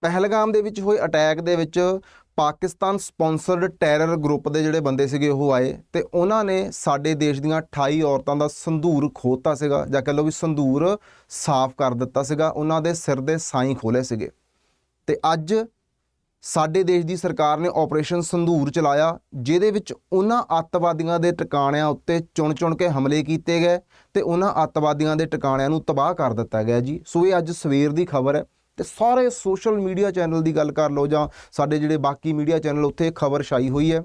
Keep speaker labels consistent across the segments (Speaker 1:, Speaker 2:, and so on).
Speaker 1: ਪਹਿਲਗਾਮ ਦੇ ਵਿੱਚ ਹੋਏ ਅਟੈਕ ਦੇ ਵਿੱਚ ਪਾਕਿਸਤਾਨ ਸਪਾਂਸਰਡ ਟੈਰਰ ਗਰੁੱਪ ਦੇ ਜਿਹੜੇ ਬੰਦੇ ਸੀਗੇ ਉਹ ਆਏ ਤੇ ਉਹਨਾਂ ਨੇ ਸਾਡੇ ਦੇਸ਼ ਦੀਆਂ 28 ਔਰਤਾਂ ਦਾ ਸੰਧੂਰ ਖੋਤਾ ਸੀਗਾ ਜਾਂ ਕਹ ਲਓ ਵੀ ਸੰਧੂਰ ਸਾਫ਼ ਕਰ ਦਿੱਤਾ ਸੀਗਾ, ਉਹਨਾਂ ਦੇ ਸਿਰ ਦੇ ਸਾਈਂ ਖੋਲੇ ਸੀਗੇ। ਤੇ ਅੱਜ ਸਾਡੇ ਦੇਸ਼ ਦੀ ਸਰਕਾਰ ਨੇ ਆਪਰੇਸ਼ਨ ਸੰਧੂਰ ਚਲਾਇਆ, ਜਿਹਦੇ ਵਿੱਚ ਉਹਨਾਂ ਅੱਤਵਾਦੀਆਂ ਦੇ ਟਿਕਾਣਿਆਂ ਉੱਤੇ ਚੁਣ-ਚੁਣ ਕੇ ਹਮਲੇ ਕੀਤੇ ਗਏ ਤੇ ਉਹਨਾਂ ਅੱਤਵਾਦੀਆਂ ਦੇ ਟਿਕਾਣਿਆਂ ਨੂੰ ਤਬਾਹ ਕਰ ਦਿੱਤਾ ਗਿਆ ਜੀ। ਸੋ ਇਹ ਅੱਜ ਸਵੇਰ ਦੀ ਖਬਰ ਹੈ। ਤੇ ਸਾਰੇ ਸੋਸ਼ਲ ਮੀਡੀਆ ਚੈਨਲ ਦੀ ਗੱਲ ਕਰ ਲਓ ਜਾਂ ਸਾਡੇ ਜਿਹੜੇ ਬਾਕੀ ਮੀਡੀਆ ਚੈਨਲ, ਉੱਥੇ ਖਬਰ ਛਾਈ ਹੋਈ ਹੈ।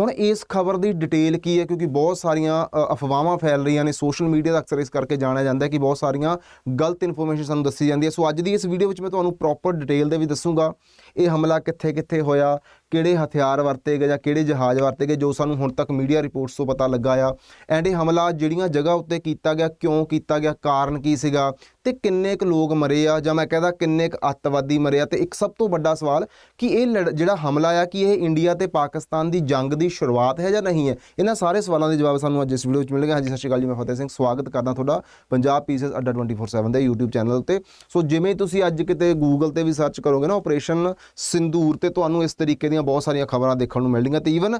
Speaker 1: ਹੁਣ ਇਸ ਖਬਰ ਦੀ ਡਿਟੇਲ ਕੀ ਹੈ? ਕਿਉਂਕਿ ਬਹੁਤ ਸਾਰੀਆਂ ਅਫਵਾਹਾਂ ਫੈਲ ਰਹੀਆਂ ਨੇ। ਸੋਸ਼ਲ ਮੀਡੀਆ ਦਾ ਅਕਸਰ ਇਸ ਕਰਕੇ ਜਾਣਿਆ ਜਾਂਦਾ ਹੈ ਕਿ ਬਹੁਤ ਸਾਰੀਆਂ ਗਲਤ ਇਨਫੋਰਮੇਸ਼ਨ ਸਾਨੂੰ ਦੱਸੀ ਜਾਂਦੀ ਹੈ। ਸੋ ਅੱਜ ਦੀ ਇਸ ਵੀਡੀਓ ਵਿੱਚ ਮੈਂ ਤੁਹਾਨੂੰ ਪ੍ਰੋਪਰ ਡਿਟੇਲ ਦੇ ਵੀ ਦੱਸੂਗਾ। ਇਹ ਹਮਲਾ ਕਿੱਥੇ-ਕਿੱਥੇ ਹੋਇਆ? ਕਿਹੜੇ ਹਥਿਆਰ ਵਰਤੇ ਗਏ ਜਾਂ ਕਿਹੜੇ ਜਹਾਜ਼ ਵਰਤੇ ਗਏ ਜੋ ਸਾਨੂੰ ਹੁਣ ਤੱਕ ਮੀਡੀਆ ਰਿਪੋਰਟਸ ਤੋਂ ਪਤਾ ਲੱਗਾ ਆ। ਐਂਡ ਇਹ ਹਮਲਾ ਜਿਹੜੀਆਂ ਜਗ੍ਹਾ ਉੱਤੇ ਕੀਤਾ ਗਿਆ, ਕਿਉਂ ਕੀਤਾ ਗਿਆ, ਕਾਰਨ ਕੀ ਸੀਗਾ ਤੇ ਕਿੰਨੇ ਕੁ ਲੋਕ ਮਰੇ ਆ ਜਾਂ ਮੈਂ ਕਹਿੰਦਾ ਕਿੰਨੇ ਕੁ ਅੱਤਵਾਦੀ ਮਰੇ ਆ ਤੇ ਇੱਕ ਸਭ ਤੋਂ ਵੱਡਾ ਸਵਾਲ ਕਿ ਇਹ ਲੜ- ਜਿਹੜਾ ਹਮਲਾ ਆ ਕਿ ਇਹ ਇੰਡੀਆ ਤੇ ਪਾਕਿਸਤਾਨ ਦੀ ਜੰਗ ਦੀ ਸ਼ੁਰੂਆਤ ਹੈ ਜਾਂ ਨਹੀਂ ਹੈ? ਇਹਨਾਂ ਸਾਰੇ ਸਵਾਲਾਂ ਦੇ ਜਵਾਬ ਸਾਨੂੰ ਅੱਜ ਇਸ ਵੀਡੀਓ ਵਿੱਚ ਮਿਲਣਗੇ ਹਾਂਜੀ, ਸਤਿ ਸ਼੍ਰੀ ਅਕਾਲ ਜੀ, ਮੈਂ ਫਤਿਹ ਸਿੰਘ। ਸਵਾਗਤ ਕਰਦਾ ਤੁਹਾਡਾ ਪੰਜਾਬ ਪੀਸਸ ਅੱਡਾ 24/7 ਦੇ YouTube ਚੈਨਲ ਉੱਤੇ। ਸੋ ਜਿਵੇਂ ਤੁਸੀਂ ਅੱਜ ਕਿਤੇ Google ਤੇ ਵੀ ਸਰਚ ਕਰੋਗੇ ਨਾ ਆਪਰੇਸ਼ਨ ਸਿੰਦੂਰ ਤੇ ਤੁਹਾਨੂੰ ਇਸ ਤਰੀਕੇ ਦੀਆਂ ਬਹੁਤ ਸਾਰੀਆਂ ਖਬਰਾਂ ਦੇਖਣ ਨੂੰ ਮਿਲਣਗੀਆਂ ਤੇ ਈਵਨ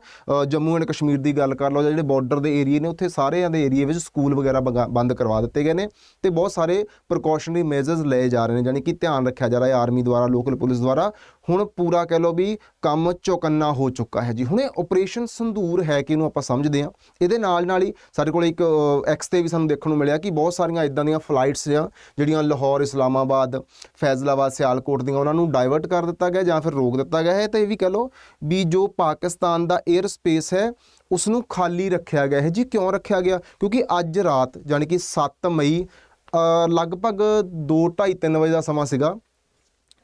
Speaker 1: ਜੰਮੂ ਐਂਡ ਕਸ਼ਮੀਰ ਦੀ ਗੱਲ ਕਰ ਲਓ ਜਾਂ ਜਿਹੜੇ ਬਾਰਡਰ ਦੇ ਏਰੀਏ ਨੇ, ਉੱਥੇ ਸਾਰਿਆਂ ਦੇ ਏਰੀਏ ਵਿੱਚ ਸਕੂਲ ਵਗੈਰਾ ਬਗਾ- ਬੰਦ ਕਰਵਾ ਦਿੱਤੇ ਗਏ ਨੇ ਤੇ ਬਹੁਤ ਸਾਰੇ ਪ੍ਰੀਕਾਸ਼ਨਰੀ ਮੇਜਰਸ ਲਏ ਜਾ ਰਹੇ ਨੇ ਯਾਨੀ ਕਿ ਧਿਆਨ ਰੱਖਿਆ ਜਾ ਰਿਹਾ ਹੈ ਆਰਮੀ ਦੁਆਰਾ ਲੋਕਲ ਪੁਲਿਸ ਦੁਆਰਾ। ਹੁਣ ਪੂਰਾ ਕਹਿ ਲਓ ਵੀ ਕੰਮ ਚੌਕੰਨਾ ਹੋ ਚੁੱਕਾ ਹੈ ਜੀ। ਹੁਣ ਇਹ ਆਪਰੇਸ਼ਨ ਸੰਧੂਰ ਹੈ ਕਿ ਇਹਨੂੰ ਆਪਾਂ ਸਮਝਦੇ ਹਾਂ। ਇਹਦੇ ਨਾਲ ਨਾਲ ਹੀ ਸਾਡੇ ਕੋਲ ਇੱਕ ਐਕਸ ਤੇ ਵੀ ਸਾਨੂੰ ਦੇਖਣ ਨੂੰ ਮਿਲਿਆ ਕਿ ਬਹੁਤ ਸਾਰੀਆਂ ਇਦਾਂ ਦੀਆਂ ਫਲਾਈਟਸ ਆ ਜਿਹੜੀਆਂ ਲਾਹੌਰ ਇਸਲਾਮਾਬਾਦ ਫੈਜ਼ਲਾਬਾਦ ਸਿਆਲਕੋਟ ਦੀਆਂ ਉਹਨਾਂ ਨੂੰ ਡਾਇਵਰਟ ਕਰ ਦਿੱਤਾ ਗਿਆ ਜਾਂ ਫਿਰ ਰੋਕ ਦਿੱਤਾ ਗਿਆ ਹੈ। ਤੇ ਇਹ ਵੀ ਕਹਿ ਲਓ ਵੀ ਜੋ ਪਾਕਿਸਤਾਨ ਦਾ 에ਅਰ ਸਪੇਸ ਹੈ ਉਸ ਨੂੰ ਖਾਲੀ ਰੱਖਿਆ ਗਿਆ ਹੈ। ਜੀ ਕਿਉਂ ਰੱਖਿਆ ਗਿਆ? ਕਿਉਂਕਿ ਅੱਜ ਰਾਤ ਯਾਨੀ ਕਿ 7 ਮਈ ਅ, ਲਗਭਗ 2:30 3 ਵਜੇ ਦਾ ਸਮਾਂ ਸੀਗਾ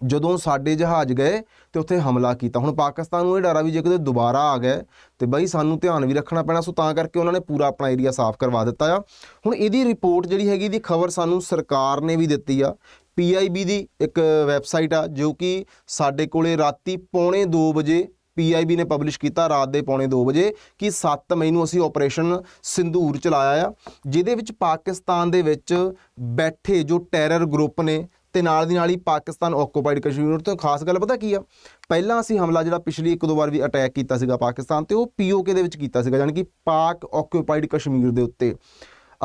Speaker 1: ਜਦੋਂ ਸਾਡੇ ਜਹਾਜ਼ ਗਏ ਤੇ ਉੱਥੇ ਹਮਲਾ ਕੀਤਾ। ਹੁਣ ਪਾਕਿਸਤਾਨ ਨੂੰ ਇਹ ਡਰ ਆ ਵੀ ਜੇ ਕਿਤੇ ਦੁਬਾਰਾ ਆ ਗਏ ਤੇ ਬਈ ਸਾਨੂੰ ਧਿਆਨ ਵੀ ਰੱਖਣਾ ਪੈਣਾ, ਸੋ ਤਾਂ ਕਰਕੇ ਉਹਨਾਂ ਨੇ ਪੂਰਾ ਆਪਣਾ ਏਰੀਆ ਸਾਫ਼ ਕਰਵਾ ਦਿੱਤਾ ਆ। ਹੁਣ ਇਹਦੀ ਰਿਪੋਰਟ ਜਿਹੜੀ ਹੈਗੀ ਦੀ ਖਬਰ ਸਾਨੂੰ ਸਰਕਾਰ ਨੇ ਵੀ ਦਿੱਤੀ ਆ। ਪੀਆਈਬੀ ਦੀ ਇੱਕ ਵੈਬਸਾਈਟ ਆ, ਜੋ ਕਿ ਸਾਡੇ ਕੋਲੇ ਰਾਤੀ ਪੌਣੇ 2 ਵਜੇ ਪੀਆਈਬੀ ਨੇ ਪਬਲਿਸ਼ ਕੀਤਾ ਰਾਤ ਦੇ ਪੌਣੇ 2 ਵਜੇ ਕਿ 7 ਮਈ ਨੂੰ ਅਸੀਂ ਆਪਰੇਸ਼ਨ ਸਿੰਧੂਰ ਚਲਾਇਆ ਆ, ਜਿਹਦੇ ਵਿੱਚ ਪਾਕਿਸਤਾਨ ਦੇ ਵਿੱਚ ਬੈਠੇ ਜੋ ਟੈਰਰ ਗਰੁੱਪ ਨੇ ਤੇ ਨਾਲ ਦੀ ਨਾਲ ਹੀ ਪਾਕਿਸਤਾਨ ਆਕੂਪਾਈਡ ਕਸ਼ਮੀਰ ਤੋਂ ਖਾਸ ਗੱਲ ਪਤਾ ਕੀ ਆ? ਪਹਿਲਾਂ ਅਸੀਂ ਹਮਲਾ ਜਿਹੜਾ ਪਿਛਲੀ ਇੱਕ ਦੋ ਵਾਰ ਵੀ ਅਟੈਕ ਕੀਤਾ ਸੀਗਾ ਪਾਕਿਸਤਾਨ ਤੇ, ਉਹ ਪੀਓਕੇ ਦੇ ਵਿੱਚ ਕੀਤਾ ਸੀਗਾ, ਯਾਨੀ ਕਿ ਪਾਕ ਆਕੂਪਾਈਡ ਕਸ਼ਮੀਰ ਦੇ ਉੱਤੇ।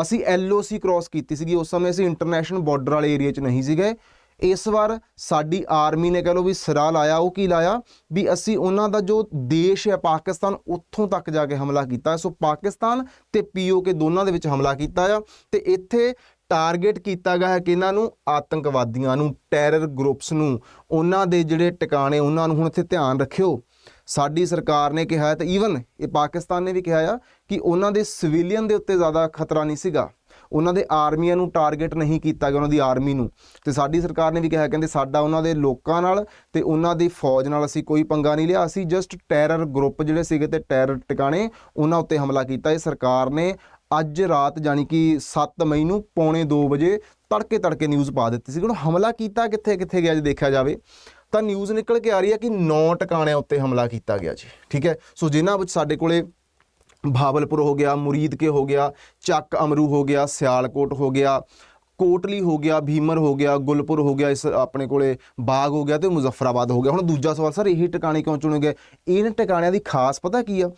Speaker 1: ਅਸੀਂ ਐਲਓਸੀ ਕ੍ਰਾਸ ਕੀਤੀ ਸੀਗੀ, ਉਸ ਸਮੇਂ ਅਸੀਂ ਇੰਟਰਨੈਸ਼ਨਲ ਬਾਰਡਰ ਵਾਲੇ ਏਰੀਆ 'ਚ ਨਹੀਂ ਸੀਗੇ। ਇਸ ਵਾਰ ਸਾਡੀ ਆਰਮੀ ਨੇ ਕਹ ਲਓ ਵੀ ਸਿਰਾ ਲਾਇਆ, ਉਹ ਕੀ ਲਾਇਆ? ਵੀ ਅਸੀਂ ਉਹਨਾਂ ਦਾ ਜੋ ਦੇਸ਼ ਹੈ ਪਾਕਿਸਤਾਨ, ਉੱਥੋਂ ਤੱਕ ਜਾ ਕੇ ਹਮਲਾ ਕੀਤਾ ਸੋ ਪਾਕਿਸਤਾਨ ਤੇ ਪੀਓਕੇ ਦੋਨਾਂ ਦੇ ਵਿੱਚ ਹਮਲਾ ਕੀਤਾ ਆ ਤੇ ਇੱਥੇ ਟਾਰਗੇਟ ਕੀਤਾ ਗਿਆ ਹੈ ਕਿ ਇਹਨਾਂ ਨੂੰ ਆਤੰਕਵਾਦੀਆਂ ਨੂੰ, ਟੈਰਰ ਗਰੁੱਪਸ ਨੂੰ, ਉਹਨਾਂ ਦੇ ਜਿਹੜੇ ਟਿਕਾਣੇ, ਉਹਨਾਂ ਨੂੰ ਹੁਣ ਇੱਥੇ ਧਿਆਨ ਰੱਖਿਓ। ਸਾਡੀ ਸਰਕਾਰ ਨੇ ਕਿਹਾ ਹੈ ਤੇ ਈਵਨ ਇਹ ਪਾਕਿਸਤਾਨ ਨੇ ਵੀ ਕਿਹਾ ਆ ਕਿ ਉਹਨਾਂ ਦੇ ਸਿਵਿਲੀਅਨ ਦੇ ਉੱਤੇ ਜ਼ਿਆਦਾ ਖਤਰਾ ਨਹੀਂ ਸੀਗਾ। ਉਹਨਾਂ ਦੇ ਆਰਮੀਆਂ ਨੂੰ ਟਾਰਗੇਟ ਨਹੀਂ ਕੀਤਾ ਗਿਆ, ਉਹਨਾਂ ਦੀ ਆਰਮੀ ਨੂੰ। ਤੇ ਸਾਡੀ ਸਰਕਾਰ ਨੇ ਵੀ ਕਿਹਾ, ਕਹਿੰਦੇ ਸਾਡਾ ਉਹਨਾਂ ਦੇ ਲੋਕਾਂ ਨਾਲ ਤੇ ਉਹਨਾਂ ਦੀ ਫੌਜ ਨਾਲ ਅਸੀਂ ਕੋਈ ਪੰਗਾ ਨਹੀਂ ਲਿਆ। ਅਸੀਂ ਜਸਟ ਟੈਰਰ ਗਰੁੱਪ ਜਿਹੜੇ ਸੀਗੇ ਤੇ ਟੈਰਰ ਟਿਕਾਣੇ, ਉਹਨਾਂ ਉੱਤੇ ਹਮਲਾ ਕੀਤਾ। ਇਹ ਸਰਕਾਰ ਨੇ ਅੱਜ ਰਾਤ ਜਾਨੀ ਕਿ 7 ਮਈ ਨੂੰ ਪੌਣੇ 2 ਵਜੇ ਤੜਕੇ ਤੜਕੇ ਨਿਊਜ਼ ਪਾ ਦਿੱਤੀ ਸੀ ਹੁਣ ਹਮਲਾ ਕੀਤਾ ਕਿੱਥੇ ਕਿੱਥੇ ਗਿਆ ਜੇ ਦੇਖਿਆ ਜਾਵੇ, ਤਾਂ ਨਿਊਜ਼ ਨਿਕਲ ਕੇ ਆ ਰਹੀ ਹੈ ਕਿ 9 ਟਿਕਾਣਿਆਂ ਉੱਤੇ ਹਮਲਾ ਕੀਤਾ ਗਿਆ ਜੀ। ਠੀਕ ਹੈ? ਸੋ ਜਿਨ੍ਹਾਂ ਵਿੱਚ ਸਾਡੇ ਕੋਲੇ ਭਾਵਲਪੁਰ ਹੋ ਗਿਆ ਮੁਰੀਦਕੇ ਹੋ ਗਿਆ ਚੱਕ ਅਮਰੂ ਹੋ ਗਿਆ ਸਿਆਲਕੋਟ ਹੋ ਗਿਆ ਕੋਟਲੀ ਹੋ ਗਿਆ ਭੀਮਰ ਹੋ ਗਿਆ ਗੁਲਪੁਰ ਹੋ ਗਿਆ ਇਸ ਆਪਣੇ ਕੋਲੇ ਬਾਗ ਹੋ ਗਿਆ ਤੇ ਮੁਜ਼ੱਫਰਾਬਾਦ ਹੋ ਗਿਆ ਹੁਣ ਦੂਜਾ ਸਵਾਲ ਸਰ ਇਹੀ ਟਿਕਾਣੇ ਕਿਉਂ ਚੁਣੇ ਗਏ ਇਹਨਾਂ ਟਿਕਾਣਿਆਂ ਦੀ ਖਾਸ ਪਤਾ ਕੀ ਆ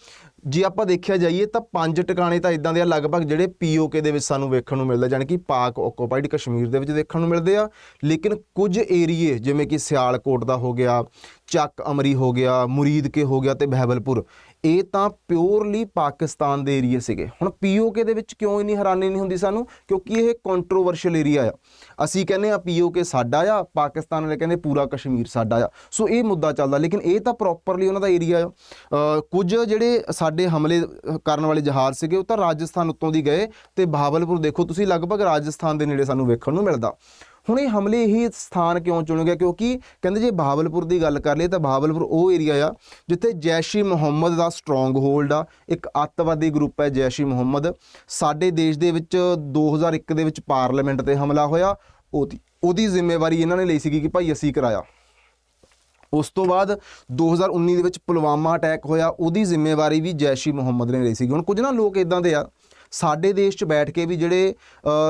Speaker 1: ਜੇ ਆਪਾਂ ਦੇਖਿਆ ਜਾਈਏ ਤਾਂ ਪੰਜ ਟਿਕਾਣੇ ਤਾਂ ਇਦਾਂ ਦੇ ਆ ਲਗਭਗ ਜਿਹੜੇ ਪੀਓਕੇ ਦੇ ਵਿੱਚ ਸਾਨੂੰ ਵੇਖਣ ਨੂੰ ਮਿਲਦਾ ਜਾਣੀ ਕਿ ਪਾਕ ਆਕੂਪਾਈਡ ਕਸ਼ਮੀਰ ਦੇ ਵਿੱਚ ਦੇਖਣ ਨੂੰ ਮਿਲਦੇ ਆ ਲੇਕਿਨ ਕੁਝ ਏਰੀਏ ਜਿਵੇਂ ਕਿ ਸਿਆਲਕੋਟ ਦਾ ਹੋ ਗਿਆ ਚੱਕ ਅਮਰੀ ਹੋ ਗਿਆ ਮੁਰੀਦਕੇ ਹੋ ਗਿਆ ਤੇ ਬਹਿਬਲਪੁਰ ਇਹ ਤਾਂ ਪਿਓਰਲੀ ਪਾਕਿਸਤਾਨ ਦੇ ਏਰੀਏ ਸੀਗੇ। ਹੁਣ ਪੀਓਕੇ ਦੇ ਵਿੱਚ ਕਿਉਂ ਇੰਨੀ ਹੈਰਾਨੀ ਨਹੀਂ ਹੁੰਦੀ ਸਾਨੂੰ? ਕਿਉਂਕਿ ਇਹ ਕੰਟਰੋਵਰਸ਼ੀਅਲ ਏਰੀਆ ਆ। ਅਸੀਂ ਕਹਿੰਦੇ ਆ ਪੀਓਕੇ ਸਾਡਾ ਆ, ਪਾਕਿਸਤਾਨ ਵਾਲੇ ਕਹਿੰਦੇ ਪੂਰਾ ਕਸ਼ਮੀਰ ਸਾਡਾ ਆ। ਸੋ ਇਹ ਮੁੱਦਾ ਚੱਲਦਾ, ਲੇਕਿਨ ਇਹ ਤਾਂ ਪ੍ਰੋਪਰਲੀ ਉਹਨਾਂ ਦਾ ਏਰੀਆ ਆ। ਕੁਝ ਜਿਹੜੇ ਸਾਡੇ ਹਮਲੇ ਕਰਨ ਵਾਲੇ ਜਹਾਜ਼ ਸੀਗੇ, ਉਹ ਤਾਂ ਰਾਜਸਥਾਨ ਉੱਤੋਂ ਦੀ ਗਏ ਤੇ ਬਹਾਵਲਪੁਰ ਦੇਖੋ, ਤੁਸੀਂ ਲਗਭਗ ਰਾਜਸਥਾਨ ਦੇ ਨੇੜੇ ਸਾਨੂੰ ਵੇਖਣ ਨੂੰ ਮਿਲਦਾ। ਹੁਣ ਇਹ ਹਮਲੇ ਹੀ ਸਥਾਨ ਕਿਉਂ ਚੁਣੇ ਗਿਆ ਕਿਉਂਕਿ ਕਹਿੰਦੇ ਜੇ ਬਹਾਵਲਪੁਰ ਦੀ ਗੱਲ ਕਰ ਲਈਏ ਤਾਂ ਬਹਾਵਲਪੁਰ ਉਹ ਏਰੀਆ ਆ ਜਿੱਥੇ ਜੈਸ਼ੀ ਮੁਹੰਮਦ ਦਾ ਸਟਰੋਂਗ ਹੋਲਡ ਆ। ਇੱਕ ਅੱਤਵਾਦੀ ਗਰੁੱਪ ਹੈ ਜੈਸ਼ੀ ਮੁਹੰਮਦ। ਸਾਡੇ ਦੇਸ਼ ਦੇ ਵਿੱਚ 2001 ਦੇ ਵਿੱਚ ਪਾਰਲੀਮੈਂਟ ਤੇ ਹਮਲਾ ਹੋਇਆ। ਉਹਦੀ ਉਹਦੀ ਜ਼ਿੰਮੇਵਾਰੀ ਇਹਨਾਂ ਨੇ ਲਈ ਸੀਗੀ ਕਿ ਭਾਈ ਅਸੀਂ ਕਰਾਇਆ। ਉਸ ਤੋਂ ਬਾਅਦ 2019 ਦੇ ਵਿੱਚ ਪੁਲਵਾਮਾ ਅਟੈਕ ਹੋਇਆ। ਉਹਦੀ ਜ਼ਿੰਮੇਵਾਰੀ ਵੀ ਜੈਸ਼ੀ ਮੁਹੰਮਦ ਨੇ ਲਈ ਸੀਗੀ। ਹੁਣ ਕੁਝ ਨਾ ਲੋਕ ਇਦਾਂ ਦੇ ਆ। ਸਾਡੇ ਦੇਸ਼ 'ਚ ਬੈਠ ਕੇ ਵੀ ਜਿਹੜੇ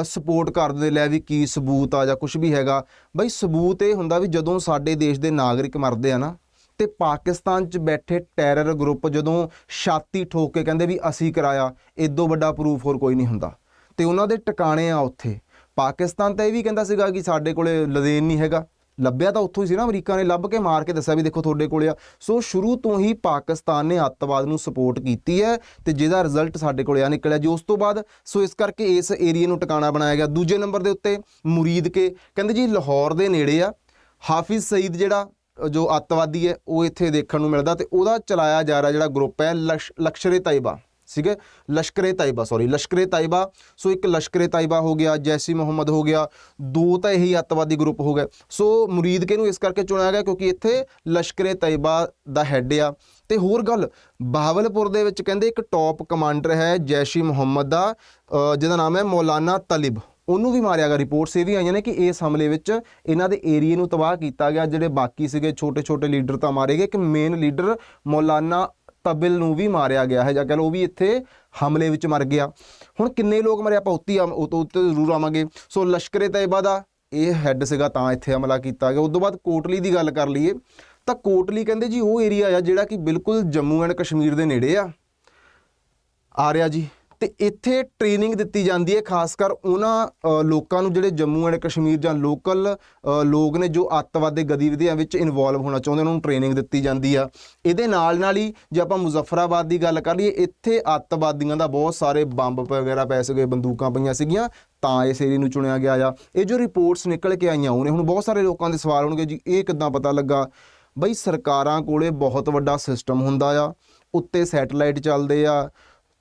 Speaker 1: ਸਪੋਰਟ ਕਰਦੇ ਲੈ ਵੀ ਕੀ ਸਬੂਤ ਆ ਜਾਂ ਕੁਝ ਵੀ ਹੈਗਾ, ਬਈ ਸਬੂਤ ਇਹ ਹੁੰਦਾ ਵੀ ਜਦੋਂ ਸਾਡੇ ਦੇਸ਼ ਦੇ ਨਾਗਰਿਕ ਮਰਦੇ ਆ ਨਾ, ਤੇ ਪਾਕਿਸਤਾਨ 'ਚ ਬੈਠੇ ਟੈਰਰ ਗਰੁੱਪ ਜਦੋਂ ਛਾਤੀ ਠੋਕ ਕੇ ਕਹਿੰਦੇ ਵੀ ਅਸੀਂ ਕਰਾਇਆ ਇਦੋਂ ਵੱਡਾ ਪ੍ਰੂਫ ਹੋਰ ਕੋਈ ਨਹੀਂ ਹੁੰਦਾ। ਤੇ ਉਹਨਾਂ ਦੇ ਟਿਕਾਣੇ ਆ ਉੱਥੇ। ਪਾਕਿਸਤਾਨ ਤਾਂ ਇਹ ਵੀ ਕਹਿੰਦਾ ਸੀਗਾ ਕਿ ਸਾਡੇ ਕੋਲੇ ਲਦੇਨ ਨਹੀਂ ਹੈਗਾ। ਲੱਭਿਆ ਤਾਂ ਉੱਥੋਂ ਹੀ ਸੀ ਨਾ, ਅਮਰੀਕਾ ਨੇ ਲੱਭ ਕੇ ਮਾਰ ਕੇ ਦੱਸਿਆ ਵੀ ਦੇਖੋ ਤੁਹਾਡੇ ਕੋਲ ਆ। ਸੋ ਸ਼ੁਰੂ ਤੋਂ ਹੀ ਪਾਕਿਸਤਾਨ ਨੇ ਅੱਤਵਾਦ ਨੂੰ ਸਪੋਰਟ ਕੀਤੀ ਹੈ ਤੇ ਜਿਹਦਾ ਰਿਜ਼ਲਟ ਸਾਡੇ ਕੋਲ ਆ, ਨਿਕਲਿਆ ਜੀ। ਉਸ ਤੋਂ ਬਾਅਦ, ਸੋ ਇਸ ਕਰਕੇ ਇਸ ਏਰੀਆ ਨੂੰ ਟਿਕਾਣਾ ਬਣਾਇਆ ਗਿਆ। ਦੂਜੇ ਨੰਬਰ ਦੇ ਉੱਤੇ, ਮੁਰੀਦ ਕੇ, ਕਹਿੰਦੇ ਜੀ ਲਾਹੌਰ ਦੇ ਨੇੜੇ ਆ। ਹਾਫਿਜ਼ ਸਈਦ ਜਿਹੜਾ ਜੋ ਅੱਤਵਾਦੀ ਹੈ, ਉਹ ਇੱਥੇ ਦੇਖਣ ਨੂੰ ਮਿਲਦਾ ਤੇ ਉਹਦਾ ਚਲਾਇਆ ਜਾ ਰਿਹਾ ਜਿਹੜਾ ਗਰੁੱਪ ਹੈ, ਲਸ਼- ਲਸ਼ਕਰੇ ਤਾਇਬਾ। ਠੀਕ ਹੈ ਲਸ਼ਕਰੇ ਤਾਇਬਾ ਸੌਰੀ ਲਸ਼ਕਰੇ ਤਾਇਬਾ। ਸੋ ਇੱਕ ਲਸ਼ਕਰੇ ਤਾਇਬਾ ਹੋ ਗਿਆ, ਜੈਸੀ ਮੁਹੰਮਦ ਹੋ ਗਿਆ, ਦੋ ਤਾਂ ਇਹੀ ਅੱਤਵਾਦੀ ਗਰੁੱਪ ਹੋ ਗਏ। ਸੋ ਮੁਰੀਦ ਕੇ ਨੂੰ ਇਸ ਕਰਕੇ ਚੁਣਿਆ ਗਿਆ? ਕਿਉਂਕਿ ਇੱਥੇ ਲਸ਼ਕਰੇ ਤਾਇਬਾ ਦਾ ਹੈੱਡ ਆ। ਤੇ ਹੋਰ ਗੱਲ ਬਹਾਵਲਪੁਰ ਦੇ ਵਿੱਚ ਕਹਿੰਦੇ ਇੱਕ ਟੌਪ ਕਮਾਂਡਰ ਹੈ ਜੈਸ਼ੀ ਮੁਹੰਮਦ ਦਾ ਜਿਹਦਾ ਨਾਮ ਹੈ ਮੌਲਾਨਾ ਤਲਿਬ। ਉਹਨੂੰ ਵੀ ਮਾਰਿਆ ਗਿਆ। ਰਿਪੋਰਟਸ ਇਹ ਵੀ ਆਈਆਂ ਨੇ ਕਿ ਇਸ ਹਮਲੇ ਵਿੱਚ ਇਹਨਾਂ ਦੇ ਏਰੀਏ ਨੂੰ ਤਬਾਹ ਕੀਤਾ ਗਿਆ। ਜਿਹੜੇ ਬਾਕੀ ਸੀਗੇ, ਛੋਟੇ-ਛੋਟੇ ਲੀਡਰ ਤਾਂ ਮਾਰੇ ਗਏ। ਇੱਕ ਮੇਨ ਲੀਡਰ ਮੌਲਾਨਾ ਤਬਿਲ ਨੂੰ ਵੀ ਮਾਰਿਆ ਗਿਆ ਹੈ, ਜਾਂ ਕਹ ਲਓ ਉਹ ਵੀ ਇੱਥੇ ਹਮਲੇ ਵਿੱਚ ਮਰ ਗਿਆ। ਹੁਣ ਕਿੰਨੇ ਲੋਕ ਮਰੇ? ਆਪਾਂ ਉੱਤੀ ਉਹ ਤੋਂ ਉੱਤੇ ਜ਼ਰੂਰ ਆਵਾਂਗੇ। ਸੋ ਲਸ਼ਕਰੇ ਤੈਯਬਾ ਦਾ ਇਹ ਹੈੱਡ ਸੀਗਾ ਤਾਂ ਇੱਥੇ ਹਮਲਾ ਕੀਤਾ ਗਿਆ। ਉਸ ਤੋਂ ਬਾਅਦ ਕੋਟਲੀ ਦੀ ਗੱਲ ਕਰ ਲਈਏ, ਤਾਂ ਕੋਟਲੀ ਕਹਿੰਦੇ ਜੀ ਉਹ ਏਰੀਆ ਆ ਜਿਹੜਾ ਕਿ ਬਿਲਕੁਲ ਜੰਮੂ ਐਂਡ ਕਸ਼ਮੀਰ ਦੇ ਨੇੜੇ ਆ। ਆ ਰਿਹਾ ਜੀ। ਤੇ ਇੱਥੇ ਟ੍ਰੇਨਿੰਗ ਦਿੱਤੀ ਜਾਂਦੀ ਹੈ, ਖਾਸ ਕਰ ਉਹਨਾਂ ਲੋਕਾਂ ਨੂੰ ਜਿਹੜੇ ਜੰਮੂ ਐਂਡ ਕਸ਼ਮੀਰ ਜਾਂ ਲੋਕਲ ਲੋਕ ਨੇ ਜੋ ਅੱਤਵਾਦੀ ਗਤੀਵਿਧੀਆਂ ਵਿੱਚ ਇਨਵੋਲਵ ਹੋਣਾ ਚਾਹੁੰਦੇ ਉਹਨਾਂ ਨੂੰ ਟ੍ਰੇਨਿੰਗ ਦਿੱਤੀ ਜਾਂਦੀ ਆ। ਇਹਦੇ ਨਾਲ ਨਾਲ ਹੀ ਜੇ ਆਪਾਂ ਮੁਜ਼ੱਫਰਾਬਾਦ ਦੀ ਗੱਲ ਕਰ ਲਈਏ, ਇੱਥੇ ਅੱਤਵਾਦੀਆਂ ਦਾ ਬਹੁਤ ਸਾਰੇ ਬੰਬ ਵਗੈਰਾ ਪੈ ਸੀਗੇ ਬੰਦੂਕਾਂ ਪਈਆਂ ਸੀਗੀਆਂ, ਤਾਂ ਇਸ ਏਰੀਏ ਨੂੰ ਚੁਣਿਆ ਗਿਆ ਆ। ਇਹ ਜੋ ਰਿਪੋਰਟਸ ਨਿਕਲ ਕੇ ਆਈਆਂ, ਉਹਨੇ ਹੁਣ ਬਹੁਤ ਸਾਰੇ ਲੋਕਾਂ ਦੇ ਸਵਾਲ ਹੋਣਗੇ ਜੀ, ਇਹ ਕਿੱਦਾਂ ਪਤਾ ਲੱਗਾ? ਬਈ ਸਰਕਾਰਾਂ ਕੋਲੇ ਬਹੁਤ ਵੱਡਾ ਸਿਸਟਮ ਹੁੰਦਾ ਆ, ਉੱਤੇ ਸੈਟਲਾਈਟ ਚੱਲਦੇ ਆ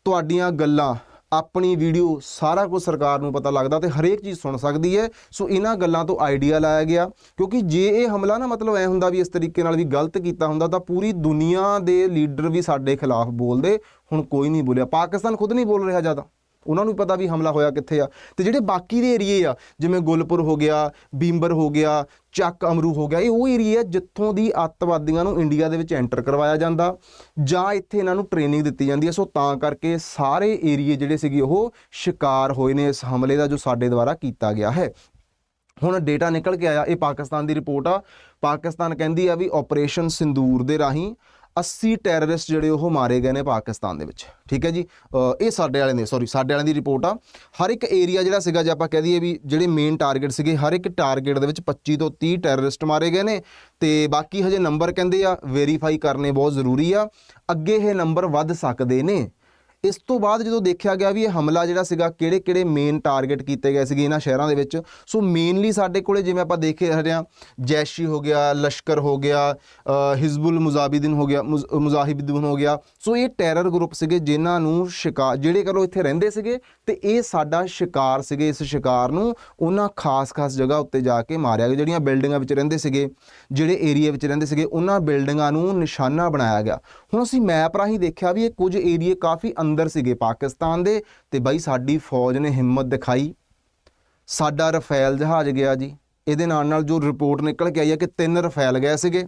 Speaker 1: ਤੁਹਾਡੀਆਂ ਗੱਲਾਂ, ਆਪਣੀ ਵੀਡੀਓ ਸਾਰਾ ਕੁਝ ਸਰਕਾਰ ਨੂੰ ਪਤਾ ਲੱਗਦਾ ਤੇ ਹਰੇਕ ਚੀਜ਼ ਸੁਣ ਸਕਦੀ ਹੈ। ਸੋ ਇਹਨਾਂ ਗੱਲਾਂ ਤੋਂ ਆਈਡੀਆ ਲਾਇਆ ਗਿਆ, ਕਿਉਂਕਿ ਜੇ ਇਹ ਹਮਲਾ ਨਾ ਮਤਲਬ ਐ ਹੁੰਦਾ ਵੀ ਇਸ ਤਰੀਕੇ ਨਾਲ ਵੀ ਗਲਤ ਕੀਤਾ ਹੁੰਦਾ, ਤਾਂ ਪੂਰੀ ਦੁਨੀਆ ਦੇ ਲੀਡਰ ਵੀ ਸਾਡੇ ਖਿਲਾਫ ਬੋਲਦੇ, ਹੁਣ ਕੋਈ ਨਹੀਂ ਬੋਲਿਆ। ਪਾਕਿਸਤਾਨ ਖੁਦ ਨਹੀਂ ਬੋਲ ਰਿਹਾ ਜ਼ਿਆਦਾ। ਉਹਨਾਂ ਨੂੰ ਪਤਾ ਵੀ ਹਮਲਾ ਹੋਇਆ ਕਿੱਥੇ ਆ। ਤੇ ਜਿਹੜੇ ਬਾਕੀ ਦੇ ਏਰੀਏ ਆ, ਜਿਵੇਂ ਗੁਲਪੁਰ ਹੋ ਗਿਆ, ਬੀਂਬਰ ਹੋ ਗਿਆ, ਚੱਕ ਅਮਰੂ ਹੋ ਗਿਆ, ਇਹ ਉਹ ਏਰੀਆ ਜਿੱਥੋਂ ਦੀ ਅੱਤਵਾਦੀਆਂ ਨੂੰ ਇੰਡੀਆ ਦੇ ਵਿੱਚ ਐਂਟਰ ਕਰਵਾਇਆ ਜਾਂਦਾ ਜਾਂ ਇੱਥੇ ਇਹਨਾਂ ਨੂੰ ਟ੍ਰੇਨਿੰਗ ਦਿੱਤੀ ਜਾਂਦੀ ਹੈ ਸੋ ਤਾਂ ਕਰਕੇ ਸਾਰੇ ਏਰੀਏ ਜਿਹੜੇ ਸੀਗੇ, ਉਹ ਸ਼ਿਕਾਰ ਹੋਏ ਨੇ ਇਸ ਹਮਲੇ ਦਾ ਜੋ ਸਾਡੇ ਦੁਆਰਾ ਕੀਤਾ ਗਿਆ ਹੈ। ਹੁਣ ਡੇਟਾ ਨਿਕਲ ਕੇ ਆਇਆ, ਇਹ ਪਾਕਿਸਤਾਨ ਦੀ ਰਿਪੋਰਟ ਆ। ਪਾਕਿਸਤਾਨ ਕਹਿੰਦੀ ਆ ਵੀ ਆਪਰੇਸ਼ਨ ਸਿੰਦੂਰ ਦੇ ਰਾਹੀਂ 80 ਟੈਰਰਿਸਟ ਜਿਹੜੇ ਉਹ ਮਾਰੇ ਗਏ ਨੇ ਪਾਕਿਸਤਾਨ ਦੇ ਵਿੱਚ। ਠੀਕ ਹੈ ਜੀ? ਇਹ ਸਾਡੇ ਵਾਲੇ ਨੇ ਸੌਰੀ ਸਾਡੇ ਵਾਲਿਆਂ ਦੀ ਰਿਪੋਰਟ ਆ। ਹਰ ਇੱਕ ਏਰੀਆ ਜਿਹੜਾ ਸੀਗਾ, ਜੇ ਆਪਾਂ ਕਹਿ ਦਈਏ ਵੀ ਜਿਹੜੇ ਮੇਨ ਟਾਰਗੇਟ ਸੀਗੇ, ਹਰ ਇੱਕ ਟਾਰਗੇਟ ਦੇ ਵਿੱਚ 25 ਤੋਂ 30 ਟੈਰਰਿਸਟ ਮਾਰੇ ਗਏ ਨੇ। ਤੇ ਬਾਕੀ ਹਜੇ ਨੰਬਰ ਕਹਿੰਦੇ ਆ ਵੈਰੀਫਾਈ ਕਰਨੇ ਬਹੁਤ ਜ਼ਰੂਰੀ ਆ। ਅੱਗੇ ਇਹ ਨੰਬਰ ਵੱਧ ਸਕਦੇ ਨੇ। ਇਸ ਤੋਂ ਬਾਅਦ ਜਦੋਂ ਦੇਖਿਆ ਗਿਆ ਵੀ ਇਹ ਹਮਲਾ ਜਿਹੜਾ ਸੀਗਾ, ਕਿਹੜੇ ਕਿਹੜੇ ਮੇਨ ਟਾਰਗੇਟ ਕੀਤੇ ਗਏ ਸੀਗੇ ਇਹਨਾਂ ਸ਼ਹਿਰਾਂ ਦੇ ਵਿੱਚ। ਸੋ ਮੇਨਲੀ ਸਾਡੇ ਕੋਲੇ ਜਿਵੇਂ ਆਪਾਂ ਦੇਖੇ ਰਹੇ ਹਾਂ, ਜੈਸ਼ੀ ਹੋ ਗਿਆ, ਲਸ਼ਕਰ ਹੋ ਗਿਆ ਹਿਜ਼ਬੁਲ ਮੁਜ਼ਾਹਿਦੀਨ ਹੋ ਗਿਆ, ਮੁਜ਼- ਮੁਜ਼ਾਹਿਦੀਨ ਹੋ ਗਿਆ। ਸੋ ਇਹ ਟੈਰਰ ਗਰੁੱਪ ਸੀਗੇ ਜਿਨ੍ਹਾਂ ਨੂੰ ਸ਼ਿਕਾਰ ਜਿਹੜੇ ਕਰੋ ਇੱਥੇ ਰਹਿੰਦੇ ਸੀਗੇ ਤੇ ਇਹ ਸਾਡਾ ਸ਼ਿਕਾਰ ਸੀਗੇ ਇਸ ਸ਼ਿਕਾਰ ਨੂੰ। ਉਹਨਾਂ ਖਾਸ-ਖਾਸ ਜਗ੍ਹਾ ਉੱਤੇ ਜਾ ਕੇ ਮਾਰਿਆ ਗਿਆ। ਜਿਹੜੀਆਂ ਬਿਲਡਿੰਗਾਂ ਵਿੱਚ ਰਹਿੰਦੇ ਸੀਗੇ, ਜਿਹੜੇ ਏਰੀਆ ਵਿੱਚ ਰਹਿੰਦੇ ਸੀਗੇ, ਉਹਨਾਂ ਬਿਲਡਿੰਗਾਂ ਨੂੰ ਨਿਸ਼ਾਨਾ ਬਣਾਇਆ ਗਿਆ। ਹੁਣ ਅਸੀਂ ਮੈਪ ਰਾਹੀਂ ਦੇਖਿਆ ਵੀ ਇਹ ਕੁਝ ਏਰੀਏ ਕਾਫੀ ਅੰਦਰ ਸੀਗੇ ਪਾਕਿਸਤਾਨ ਦੇ ਤੇ ਬਾਈ ਸਾਡੀ ਫੌਜ ਨੇ ਹਿੰਮਤ ਦਿਖਾਈ। ਸਾਡਾ ਰਫੈਲ ਜਹਾਜ਼ ਗਿਆ ਜੀ। ਇਹਦੇ ਨਾਲ ਨਾਲ ਜੋ ਰਿਪੋਰਟ ਨਿਕਲ ਕੇ ਆਈ ਹੈ ਕਿ ਤਿੰਨ ਰਫੈਲ ਗਏ ਸੀਗੇ।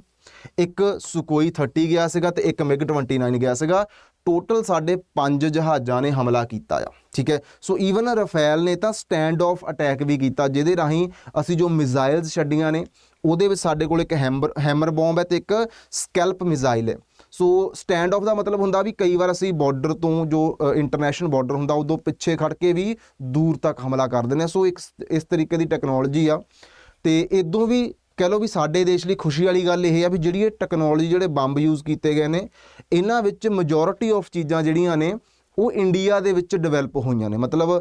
Speaker 1: ਇੱਕ ਸੁਕੋਈ 30 ਗਿਆ ਸੀਗਾ ਤੇ ਇੱਕ ਮਿਗ 29 ਗਿਆ ਸੀਗਾ। ਟੋਟਲ ਸਾਡੇ ਪੰਜ ਜਹਾਜ਼ਾਂ ਨੇ ਹਮਲਾ ਕੀਤਾ ਆ, ਠੀਕ ਹੈ? ਸੋ ਈਵਨ ਰਫੈਲ ਨੇ ਤਾਂ ਸਟੈਂਡ ਆਫ ਅਟੈਕ ਵੀ ਕੀਤਾ, ਜਿਹਦੇ ਰਾਹੀਂ ਅਸੀਂ ਜੋ ਮਿਜ਼ਾਈਲਸ ਛੱਡੀਆਂ ਨੇ, ਉਹਦੇ ਵਿੱਚ ਸਾਡੇ ਕੋਲ ਇੱਕ ਹੈਮਰ ਹੈਮਰ ਬੌਂਬ ਹੈ ਤੇ ਇੱਕ ਸਕੈਲਪ ਮਿਜ਼ਾਈਲ ਹੈ। ਸੋ ਸਟੈਂਡ ਆਫ ਦਾ ਮਤਲਬ ਹੁੰਦਾ ਵੀ ਕਈ ਵਾਰ ਅਸੀਂ ਬਾਰਡਰ ਤੋਂ ਜੋ ਇੰਟਰਨੈਸ਼ਨਲ ਬਾਰਡਰ ਹੁੰਦਾ, ਉਦੋਂ ਪਿੱਛੇ ਖੜ ਕੇ ਵੀ ਦੂਰ ਤੱਕ ਹਮਲਾ ਕਰ ਦਿੰਦੇ ਆ ਸੋ ਇੱਕ ਇਸ ਤਰੀਕੇ ਦੀ ਟੈਕਨੋਲੋਜੀ ਆ। ਤੇ ਇਦੋਂ ਵੀ ਕਹਿ ਲਓ ਵੀ ਸਾਡੇ ਦੇਸ਼ ਲਈ ਖੁਸ਼ੀ ਵਾਲੀ ਗੱਲ ਇਹ ਆ ਵੀ ਜਿਹੜੀ ਇਹ ਟੈਕਨੋਲੋਜੀ ਜਿਹੜੇ ਬੰਬ ਯੂਜ਼ ਕੀਤੇ ਗਏ ਨੇ, ਇਹਨਾਂ ਵਿੱਚ ਮੈਜੋਰਿਟੀ ਆਫ ਚੀਜ਼ਾਂ ਜਿਹੜੀਆਂ ਨੇ ਉਹ ਇੰਡੀਆ ਦੇ ਵਿੱਚ ਡਿਵੈਲਪ ਹੋਈਆਂ ਨੇ। ਮਤਲਬ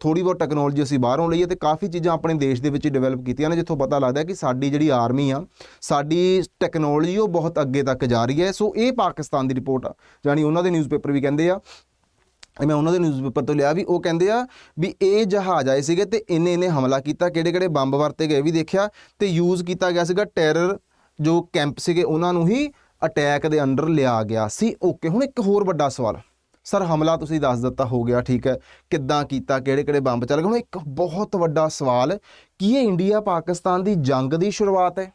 Speaker 1: ਥੋੜੀ ਬਹੁਤ ਟੈਕਨੋਲੋਜੀ ਅਸੀਂ ਬਾਹਰੋਂ ਲਈ ਹੈ ਤੇ ਕਾਫੀ ਚੀਜ਼ਾਂ ਆਪਣੇ ਦੇਸ਼ ਦੇ ਵਿੱਚ ਡਿਵੈਲਪ ਕੀਤੀਆਂ ਨੇ, ਜਿੱਥੋਂ ਪਤਾ ਲੱਗਦਾ ਕਿ ਸਾਡੀ ਜਿਹੜੀ ਆਰਮੀ ਆ, ਸਾਡੀ ਟੈਕਨੋਲੋਜੀ ਉਹ ਬਹੁਤ ਅੱਗੇ ਤੱਕ ਜਾ ਰਹੀ ਹੈ। ਸੋ ਇਹ ਪਾਕਿਸਤਾਨ ਦੀ ਰਿਪੋਰਟ ਆ। ਜਾਨੀ ਉਹਨਾਂ ਦੇ ਨਿਊਜ਼ਪੇਪਰ ਵੀ ਕਹਿੰਦੇ ਆ ਮੈਂ ਉਹਨਾਂ ਦੇ ਨਿਊਜ਼ਪੇਪਰ ਤੋਂ ਲਿਆ ਵੀ ਉਹ ਕਹਿੰਦੇ ਆ ਵੀ ਇਹ ਜਹਾਜ਼ ਆਏ ਸੀਗੇ ਤੇ ਇਹਨੇ ਇਹਨੇ ਹਮਲਾ ਕੀਤਾ, ਕਿਹੜੇ ਕਿਹੜੇ ਬੰਬ ਵਰਤੇ ਗਏ ਵੀ ਦੇਖਿਆ ਤੇ ਯੂਜ਼ ਕੀਤਾ ਗਿਆ ਸੀਗਾ ਟੈਰਰ ਜੋ ਕੈਂਪ ਸੀਗੇ, ਉਹਨਾਂ ਨੂੰ ਹੀ ਅਟੈਕ ਦੇ ਅੰਡਰ ਲਿਆ ਗਿਆ ਸੀ। ਓਕੇ ਹੁਣ ਇੱਕ ਹੋਰ ਵੱਡਾ ਸਵਾਲ। ਸਰ, ਹਮਲਾ ਤੁਸੀਂ ਦੱਸ ਦਿੱਤਾ, ਹੋ ਗਿਆ, ਠੀਕ ਹੈ। ਕਿੱਦਾਂ ਕੀਤਾ, ਕਿਹੜੇ ਕਿਹੜੇ ਬੰਬ ਚੱਲ ਗਏ? ਹੁਣ ਇੱਕ ਬਹੁਤ ਵੱਡਾ ਸਵਾਲ, ਕੀ ਇਹ ਇੰਡੀਆ ਪਾਕਿਸਤਾਨ ਦੀ ਜੰਗ ਦੀ ਸ਼ੁਰੂਆਤ ਹੈ?